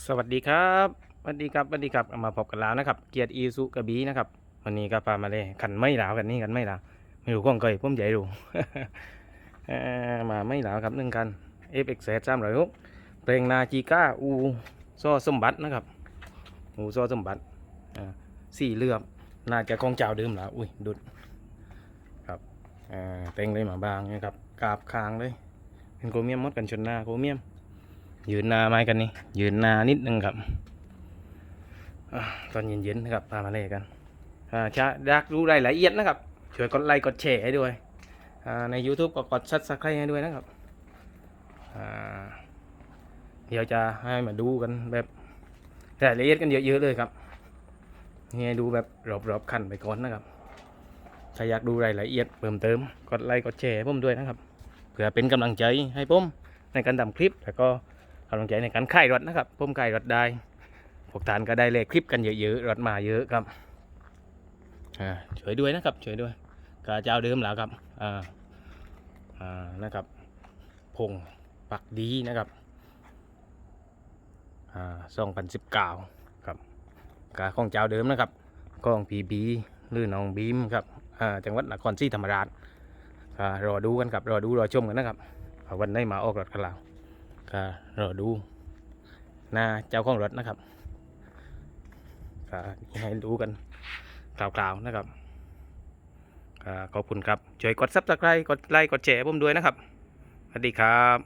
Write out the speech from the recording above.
สวัสดีครับสวัสดีครับสวัสดีครับมาพบกันแล้วนะครับ เกียรติอีสุกระบีนะครับวันนี้ก็พามาเลยขันไม่หลาวกันนี่กันไม่หลาวไม่รู้ก้องเคยผมใหญ่รู้เอ่อมาไม่หลาวครับหนึ่งคัน f x 3 3 0 6เพลงนาจีก้าอูซอสมบัตินะครับอูซอสมบัติอ่าสี่เลือบน่าจะของเจ้าเดิมแล้วอุ้ยดุดครับอ่าเต็งเลยหมาบางนะครับกราบคางเลยเป็นโคเมียมมดกันชนหน้าโคเมียม ยืนนาไม้กันนี่ยืนนานิดนึงครับอตอนเย็นๆนะครับพามาเล่กันอ่าจะอยากรู้รายละเอียดนะครับช่วยกดไลค์กดแชร์ให้ด้วยใน YouTube ก็กดซับสไครต์ให้ด้วยนะครับเดี๋ยวจะให้มาดูกันแบบรายละเอียดกันเยอะๆเลยครับนี่ดูแบบรอบๆคันไปก่อนนะครับถ้าอยากดูรายละเอียดเพิ่มเติมกดไลค์กดแชร์ผมด้วยนะครับเพื่อเป็นกำลังใจให้ผมในการทำคลิปแล้วก็ กำลังใจในการขายรถนะครับผมขายรถได้พวกทานก็ได้เลยคลิปกันเยอะๆรถมาเยอะครับช่วยด้วยนะครับช่วยด้วยกาเจ้าเดิมแล้วครับอ่าอ่านะครับ พงปักดีนะครับอ่าสองพันสิบเก้าครับกาของเจ้าเดิมนะครับกองพีบีหรือน้องบีมครับอ่าจังหวัดนครศรีธรรมราชอ่ารอดูกันครับรอดูรอชมกันนะครับวันได้มาออกรถกันแล้ว ก็รอดูหน้าเจ้าของรถนะครับก็ให้ดูกันกล่าวๆนะครับขอบคุณครับ ช่วยกดซับสไครต์กดไลค์ กดแชร์ผมด้วยนะครับ สวัสดีครับ